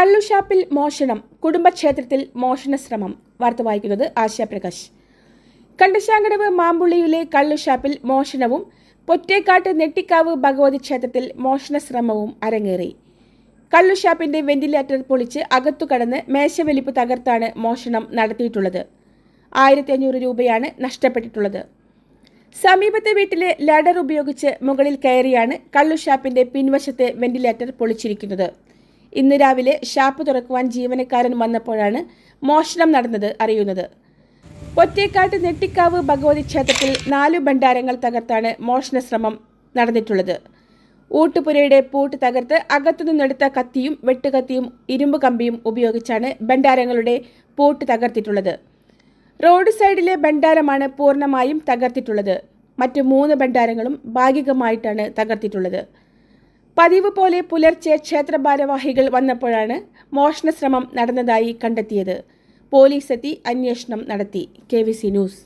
കള്ളുഷാപ്പിൽ മോഷണം കുടുംബക്ഷേത്രത്തിൽ മോഷണ ശ്രമം വാർത്ത വായിക്കുന്നത് ആശാപ്രകാശ് കണ്ടശാങ്കടവ് മാമ്പുള്ളിയിലെ കള്ളുഷാപ്പിൽ മോഷണവും പൊറ്റേക്കാട്ട് നെട്ടിക്കാവ് ഭഗവതി ക്ഷേത്രത്തിൽ മോഷണ ശ്രമവും അരങ്ങേറി കള്ളുഷാപ്പിന്റെ വെന്റിലേറ്റർ പൊളിച്ച് അകത്തു കടന്ന് മേശവലിപ്പ് തകർത്താണ് മോഷണം നടത്തിയിട്ടുള്ളത്. ആയിരത്തി അഞ്ഞൂറ് രൂപയാണ് നഷ്ടപ്പെട്ടിട്ടുള്ളത്. സമീപത്തെ വീട്ടിലെ ലാഡർ ഉപയോഗിച്ച് മുകളിൽ കയറിയാണ് കള്ളുഷാപ്പിന്റെ പിൻവശത്തെ വെന്റിലേറ്റർ പൊളിച്ചിരിക്കുന്നത്. ഇന്ന് രാവിലെ ഷാപ്പ് തുറക്കുവാൻ ജീവനക്കാരൻ വന്നപ്പോഴാണ് മോഷണം നടന്നത് അറിയുന്നത്. ഒറ്റേക്കാട്ട് നെട്ടിക്കാവ് ഭഗവതി ക്ഷേത്രത്തിൽ നാലു ഭണ്ഡാരങ്ങൾ തകർത്താണ് മോഷണ ശ്രമം നടന്നിട്ടുള്ളത്. ഊട്ടുപുരയുടെ പൂട്ട് തകർത്ത് അകത്തുനിന്നെടുത്ത കത്തിയും വെട്ടുകത്തിയും ഇരുമ്പ് കമ്പിയും ഉപയോഗിച്ചാണ് ഭണ്ഡാരങ്ങളുടെ പൂട്ട് തകർത്തിട്ടുള്ളത്. റോഡ് സൈഡിലെ ഭണ്ഡാരമാണ് പൂർണമായും തകർത്തിട്ടുള്ളത്. മറ്റ് മൂന്ന് ഭണ്ഡാരങ്ങളും ഭാഗികമായിട്ടാണ് തകർത്തിട്ടുള്ളത്. പതിവ് പോലെ പുലർച്ചെ ക്ഷേത്ര ഭാരവാഹികൾ വന്നപ്പോഴാണ് മോഷണശ്രമം നടന്നതായി കണ്ടെത്തിയത്. പോലീസ് എത്തി അന്വേഷണം നടത്തി. K news.